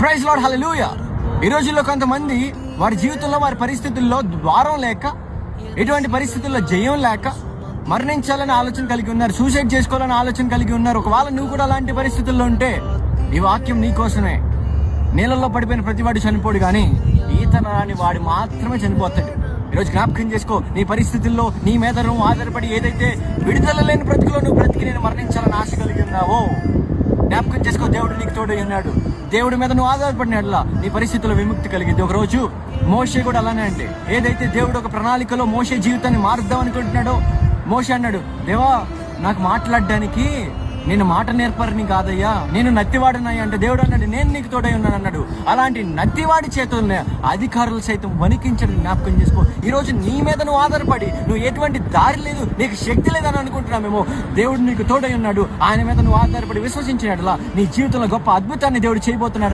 Praise lord హల్లెలూయా. ఈ రోజుల్లో కొంతమంది వారి జీవితంలో వారి పరిస్థితుల్లో ద్వారం లేక ఎటువంటి పరిస్థితుల్లో జయం లేక మరణించాలని ఆలోచన కలిగి ఉన్నారు సూసైడ్ చేసుకోవాలని ఆలోచన కలిగి ఉన్నారు. ఒకవేళ నువ్వు కూడా అలాంటి పరిస్థితుల్లో ఉంటే ఈ వాక్యం నీ కోసమే. నీళ్ళల్లో పడిపోయిన ప్రతివాడు చనిపోడు కానీ ఈత రాని వాడు మాత్రమే చనిపోతాడు. ఈరోజు జ్ఞాపకం చేసుకో నీ పరిస్థితుల్లో నీ మీద నువ్వు ఆధారపడి ఏదైతే విడుదల లేని బ్రతుకులో నువ్వు బ్రతికి నేను మరణించాలని ఆశ కలిగి ఉన్నావో జ్ఞాపకం చేసుకో దేవుడు నీకు తోడై ఉన్నాడు. దేవుడి మీద నువ్వు ఆధారపడినట్లా నీ పరిస్థితుల్లో విముక్తి కలిగింది. ఒక రోజు మోషే కూడా అలానే అంటే ఏదైతే దేవుడు ఒక ప్రణాళికలో మోషే జీవితాన్ని మారుద్దాం అనుకుంటున్నాడో మోషే అన్నాడు దేవా నాకు మాట్లాడడానికి నేను మాట నేర్పరిని కాదయ్యా. నేను నత్తివాడినయ్యా అంటే దేవుడు అన్నాడు నేను నీకు తోడై ఉన్నాను అన్నాడు. అలాంటి నత్తివాడి చేతుల్ని అధికారులు సైతం వణికించడం జ్ఞాపకం చేసుకో. ఈ రోజు నీ మీద నువ్వు ఆధారపడి నువ్వు ఎటువంటి దారి లేదు నీకు శక్తి లేదని అనుకుంటున్నామేమో దేవుడు నీకు తోడై ఉన్నాడు. ఆయన మీద నువ్వు ఆధారపడి విశ్వసించినట్లా నీ జీవితంలో గొప్ప అద్భుతాన్ని దేవుడు చేయబోతున్నాడు.